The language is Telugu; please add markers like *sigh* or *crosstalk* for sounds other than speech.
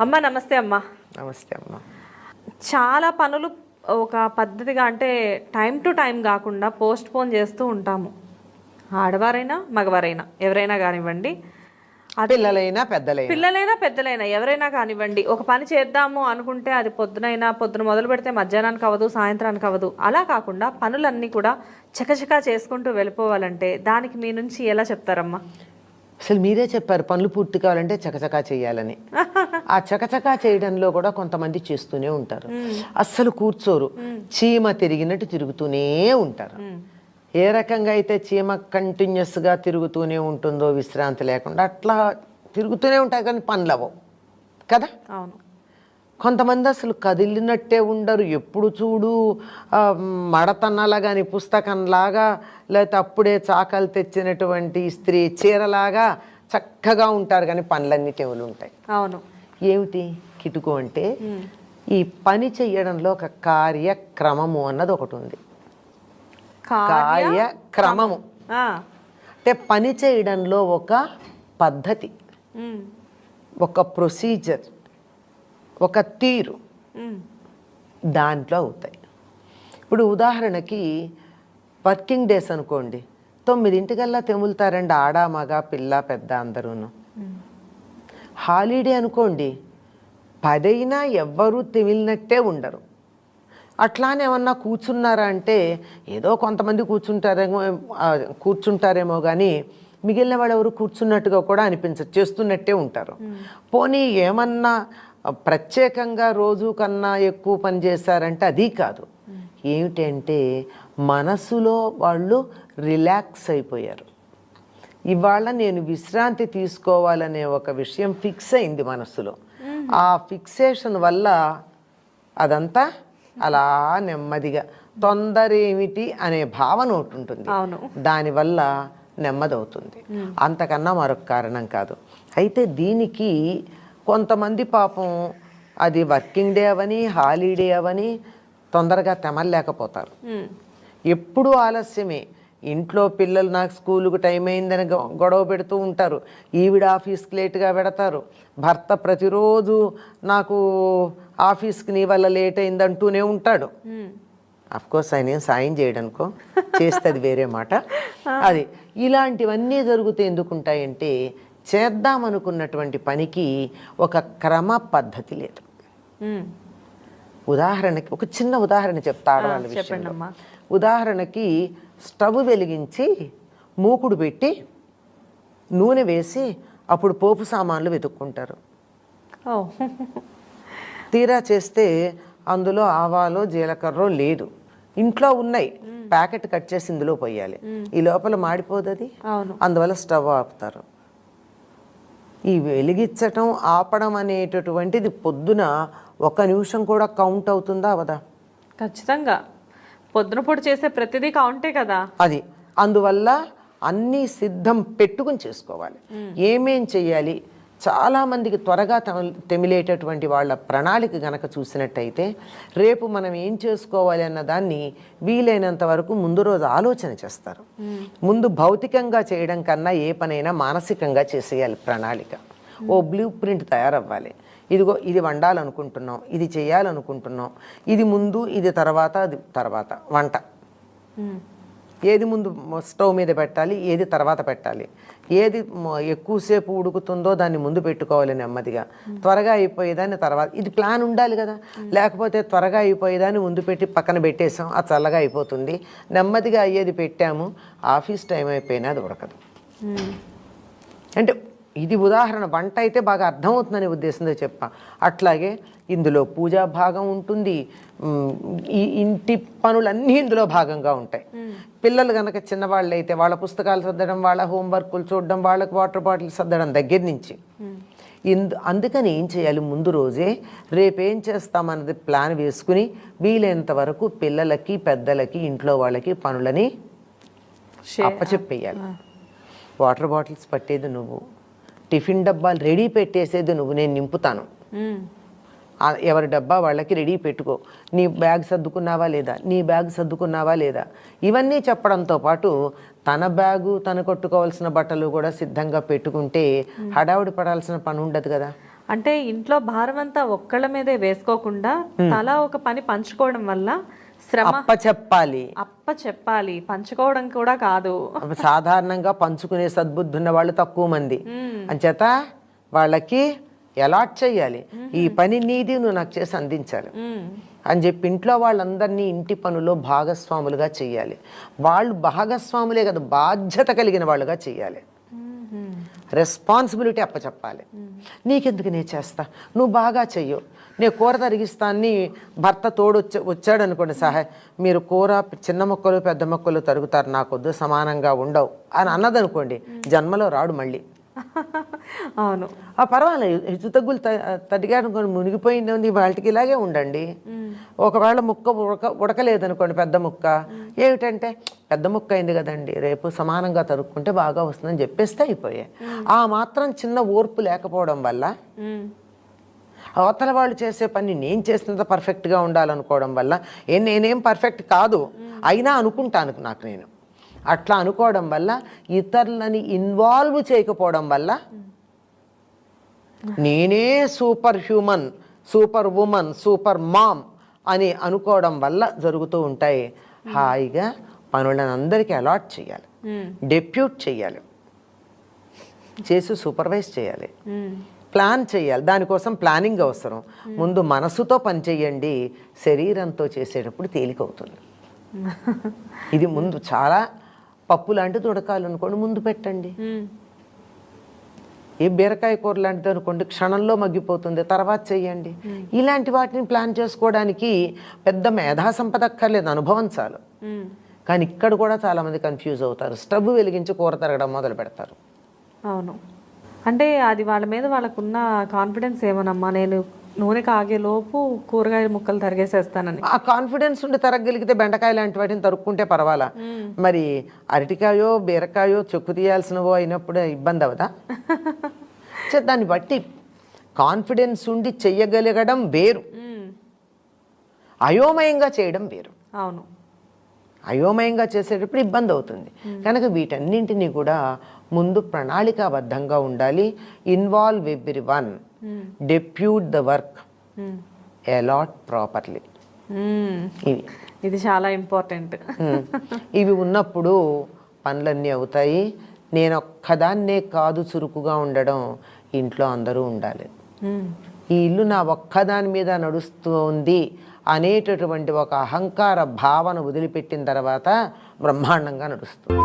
అమ్మ నమస్తే అమ్మ. నమస్తే అమ్మ. చాలా పనులు ఒక పద్ధతిగా అంటే టైం టు టైం కాకుండా పోస్ట్ పోన్ చేస్తూ ఉంటాము. ఆడవారైనా మగవారైనా ఎవరైనా కానివ్వండి. పిల్లలైనా పెద్దలైనా. పిల్లలైనా పెద్దలైనా ఎవరైనా కానివ్వండి. ఒక పని చేద్దాము అనుకుంటే అది పొద్దునైనా పొద్దున మొదలు పెడితే మధ్యాహ్నానికి అవ్వదు సాయంత్రానికి అవ్వదు. అలా కాకుండా పనులన్నీ కూడా చకచకా చేసుకుంటూ వెళ్ళిపోవాలంటే దానికి మీ నుంచి ఎలా చెప్తారమ్మా? అసలు మీరే చెప్పారు పనులు పూర్తి కావాలంటే చకచకా చేయాలని. ఆ చకచకా చేయడంలో కూడా కొంతమంది చేస్తూనే ఉంటారు. అస్సలు కూర్చోరు. చీమ తిరిగినట్టు తిరుగుతూనే ఉంటారు. ఏ రకంగా అయితే చీమ కంటిన్యూస్గా తిరుగుతూనే ఉంటుందో విశ్రాంతి లేకుండా అట్లా తిరుగుతూనే ఉంటాయి కానీ పనులు అవ్వవు కదా? అవును. కొంతమంది అసలు కదిలినట్టే ఉండరు. ఎప్పుడు చూడు మడతన్నలా కానీ పుస్తకంలాగా లేకపోతే అప్పుడే చాకలు తెచ్చినటువంటి స్త్రీ చీరలాగా చక్కగా ఉంటారు. కానీ పనులన్నీ తెవులు ఉంటాయి. అవును. ఏమిటి? కిటుకు అంటే ఈ పని చెయ్యడంలో ఒక కార్యక్రమము అన్నది ఒకటి ఉంది. కార్య కార్యక్రమము అంటే పని చేయడంలో ఒక పద్ధతి. ఒక ప్రొసీజర్ ఒక తీరు దాంట్లో అవుతాయి. ఇప్పుడు ఉదాహరణకి వర్కింగ్ డేస్ అనుకోండి. తొమ్మిదింటికల్లా తెములుతారండి ఆడ మగ పిల్ల పెద్ద అందరూను. హాలిడే అనుకోండి. పదైనా ఎవ్వరూ తెమిలినట్టే ఉండరు. అట్లానే ఏమన్నా కూర్చున్నారా అంటే ఏదో కొంతమంది కూర్చుంటారేమో కూర్చుంటారేమో కానీ మిగిలిన వాళ్ళు ఎవరు కూర్చున్నట్టుగా కూడా అనిపించదు. చేస్తున్నట్టే ఉంటారు. పోనీ ఏమన్నా ప్రత్యేకంగా రోజు కన్నా ఎక్కువ పని చేశారంటే అది కాదు. ఏమిటంటే మనసులో వాళ్ళు రిలాక్స్ అయిపోయారు. ఇవాళ నేను విశ్రాంతి తీసుకోవాలనే ఒక విషయం ఫిక్స్ అయింది మనసులో. ఆ ఫిక్సేషన్ వల్ల అదంతా అలా నెమ్మదిగా తొందర ఏమిటి అనే భావన ఒకటి ఉంటుంది. దానివల్ల నెమ్మదవుతుంది. అంతకన్నా మరొక కారణం కాదు. అయితే దీనికి కొంతమంది పాపం అది వర్కింగ్ డే అవని హాలిడే అవని తొందరగా తెమలేకపోతారు ఎప్పుడూ ఆలస్యమే. ఇంట్లో పిల్లలు నాకు స్కూలుకు టైం అయిందని గొడవ పెడుతూ ఉంటారు. ఈవిడ ఆఫీస్కి లేట్గా పెడతారు భర్త ప్రతిరోజు నాకు ఆఫీస్కి నీ వల్ల లేట్ అయింది అంటూనే ఉంటాడు కోర్స్ ఆయన ఏం సాయం చేయడానికో చేస్తే అది వేరే మాట. *laughs* అది ఇలాంటివన్నీ జరుగుతూ ఎందుకుంటాయంటే చేద్దామనుకున్నటువంటి పనికి ఒక క్రమ పద్ధతి లేదు. ఉదాహరణకి ఒక చిన్న ఉదాహరణ చెప్తా ఆడవాళ్ళ విషయంలో. ఉదాహరణకి స్టవ్ వెలిగించి మూకుడు పెట్టి నూనె వేసి అప్పుడు పోపు సామాన్లు వెతుక్కుంటారు. తీరా చేస్తే అందులో ఆవాలో జీలకర్ర లేదు. ఇంట్లో ఉన్నాయి. ప్యాకెట్ కట్ చేసి ఇందులో పోయాలి. ఈ లోపల మాడిపోదు అది అవును. అందువల్ల స్టవ్ ఆపుతారు. ఈ వెలిగించటం ఆపడం అనేటటువంటిది పొద్దున ఒక నిమిషం కూడా కౌంట్ అవుతుందా అవదా? ఖచ్చితంగా. పొద్దున పూట చేసే ప్రతిదీ కౌంటే కదా. అది. అందువల్ల అన్నీ సిద్ధం పెట్టుకుని చేసుకోవాలి. ఏమేం చెయ్యాలి? చాలామందికి త్వరగా తెమ- తెమిలేటటువంటి వాళ్ళ ప్రణాళిక గనక చూసినట్టయితే రేపు మనం ఏం చేసుకోవాలి అన్న దాన్ని వీలైనంత వరకు ముందు రోజు ఆలోచన చేస్తారు. ముందు భౌతికంగా చేయడం కన్నా ఏ పనైనా మానసికంగా చేసేయాలి ప్రణాళిక. ఓ బ్లూ ప్రింట్ తయారవ్వాలి. ఇదిగో ఇది వండాలనుకుంటున్నాం ఇది చేయాలనుకుంటున్నాం ఇది ముందు ఇది తర్వాత అది తర్వాత వంట. ఏది ముందు స్టవ్ మీద పెట్టాలి ఏది తర్వాత పెట్టాలి. ఏది ఎక్కువసేపు ఉడుకుతుందో దాన్ని ముందు పెట్టుకోవాలి నెమ్మదిగా. త్వరగా అయిపోయేదాన్ని తర్వాత ఇది ప్లాన్ ఉండాలి కదా. లేకపోతే త్వరగా అయిపోయేదాన్ని ముందు పెట్టి పక్కన పెట్టేసాం అది చల్లగా అయిపోతుంది. నెమ్మదిగా అయ్యేది పెట్టాము ఆఫీస్ టైం అయిపోయినా అది ఉడకదు. అంటే ఇది ఉదాహరణ వంట అయితే బాగా అర్థమవుతుందనే ఉద్దేశంతో చెప్పా. అట్లాగే ఇందులో పూజా భాగం ఉంటుంది. ఈ ఇంటి పనులన్నీ ఇందులో భాగంగా ఉంటాయి. పిల్లలు కనుక చిన్నవాళ్ళు అయితే వాళ్ళ పుస్తకాలు సర్దడం వాళ్ళ హోంవర్కులు చూడడం వాళ్ళకి వాటర్ బాటిల్ సర్దడం దగ్గర నుంచి. ఇందు అందుకని ఏం చేయాలి? ముందు రోజే రేపేం చేస్తామన్నది ప్లాన్ వేసుకుని వీలైనంత వరకు పిల్లలకి పెద్దలకి ఇంట్లో వాళ్ళకి పనులని అప్పచెప్పేయాలి. వాటర్ బాటిల్స్ పట్టేది నువ్వు. టిఫిన్ డబ్బాలు రెడీ పెట్టేసేది నువ్వు. నేను నింపుతాను. ఎవరి డబ్బా వాళ్ళకి రెడీ పెట్టుకో. నీ బ్యాగ్ సర్దుకున్నావా లేదా? నీ బ్యాగ్ సర్దుకున్నావా లేదా? ఇవన్నీ చెప్పడంతో పాటు తన బ్యాగు తను కొట్టుకోవాల్సిన బట్టలు కూడా సిద్ధంగా పెట్టుకుంటే హడావుడి పడాల్సిన పని ఉండదు కదా. అంటే ఇంట్లో భారం అంతా ఒక్కళ్ళ మీదే వేసుకోకుండా తలా ఒక పని పంచుకోవడం వల్ల శ్రమ అప్ప చెప్పాలి. అప్ప చెప్పాలి. పంచుకోవడం కూడా కాదు. సాధారణంగా పంచుకునే సద్బుద్ధి ఉన్న వాళ్ళు తక్కువ మంది. అంచేత వాళ్ళకి అలాట్ చేయాలి. ఈ పని నీది నువ్వు నాకు చేసి అందించాలి. అని చెప్పి ఇంట్లో వాళ్ళందరినీ ఇంటి పనులో భాగస్వాములుగా చేయాలి. వాళ్ళు భాగస్వాములే కదా బాధ్యత కలిగిన వాళ్ళుగా చేయాలి. రెస్పాన్సిబిలిటీ అప్పచెప్పాలి. నీకెందుకు నేను చేస్తా? నువ్వు బాగా చెయ్యు. నేను కూర తరిగిస్తాన్ని భర్త తోడు వచ్చి వచ్చాడు అనుకోండి సహాయ మీరు కూర చిన్న మొక్కలు పెద్ద మొక్కలు తరుగుతారు నాకొద్దు సమానంగా ఉండవు అని అన్నదనుకోండి జన్మలో రాడు మళ్ళీ. *laughs* అవును. ఆ పర్వాలేదు. హెచ్చు తగ్గులు తడిగాడు అనుకోండి మునిగిపోయింది ఉంది వాళ్ళకి ఇలాగే ఉండండి. ఒకవేళ ముక్క ఉడక ఉడకలేదనుకోండి పెద్ద ముక్క. ఏమిటంటే పెద్ద ముక్క అయింది కదండి రేపు సమానంగా తరుక్కుంటే బాగా వస్తుందని చెప్పేస్తే అయిపోయాయి ఆ మాత్రం చిన్న ఓర్పు లేకపోవడం వల్ల. అవతల వాళ్ళు చేసే పని నేను చేసినంత పర్ఫెక్ట్గా ఉండాలనుకోవడం వల్ల ఏ నేనేం పర్ఫెక్ట్ కాదు. అయినా అనుకుంటాను నాకు నేను. అట్లా అనుకోవడం వల్ల ఇతరులని ఇన్వాల్వ్ చేయకపోవడం వల్ల నేనే super human super woman super mom అని అనుకోవడం వల్ల జరుగుతూ ఉంటాయి. హాయిగా పనులను అందరికీ అలాట్ చేయాలి. డెప్యూట్ చేయాలి. చేసి సూపర్వైజ్ చేయాలి. ప్లాన్ చేయాలి. దానికోసం ప్లానింగ్ అవసరం. ముందు మనసుతో పని చేయండి. శరీరంతో చేసేటప్పుడు తేలికవుతుంది ఇది ముందు చాలా పప్పు లాంటిది ఉడకాలనుకోండి ముందు పెట్టండి. ఏ బీరకాయ కూర లాంటిది అనుకోండి క్షణంలో మగ్గిపోతుంది తర్వాత చెయ్యండి. ఇలాంటి వాటిని ప్లాన్ చేసుకోవడానికి పెద్ద మేధా సంపద అక్కర్లేదు అనుభవం చాలు. కానీ ఇక్కడ కూడా చాలామంది కన్ఫ్యూజ్ అవుతారు. స్టవ్ వెలిగించి కూర తరగడం మొదలు పెడతారు. అవును. అంటే అది వాళ్ళ మీద వాళ్ళకున్న కాన్ఫిడెన్స్ ఏమోనమ్మా నేను నూనె కాగే లోపు కూరగాయ ముక్కలు తరిగేసేస్తానని. ఆ కాన్ఫిడెన్స్ ఉండి తరగలిగితే బెండకాయ లాంటి వాటిని తరుక్కుంటే పర్వాలా? మరి అరటికాయో బీరకాయో చెక్కు తీయాల్సినవో అయినప్పుడు ఇబ్బంది అవదా? *laughs* దాన్ని బట్టి కాన్ఫిడెన్స్ ఉండి చెయ్యగలగడం వేరు. అయోమయంగా చేయడం వేరు. అవును. అయోమయంగా చేసేటప్పుడు ఇబ్బంది అవుతుంది. కనుక వీటన్నింటినీ కూడా ముందు ప్రణాళికాబద్ధంగా ఉండాలి. Involve everyone. Depute the work. Allot properly. ఇవి ఇది చాలా ఇంపార్టెంట్ ఉమ్. ఇవి ఉన్నప్పుడు పనులన్నీ అవుతాయి నేను ఒక్కదాన్నే కాదు చురుకుగా ఉండడం ఇంట్లో అందరూ ఉండాలి మ్మ్. ఈ ఇల్లు నా ఒక్కదాని మీద నడుస్తుంది అనేటటువంటి ఒక అహంకార భావన వదిలిపెట్టిన తర్వాత బ్రహ్మాండంగా నడుస్తుంది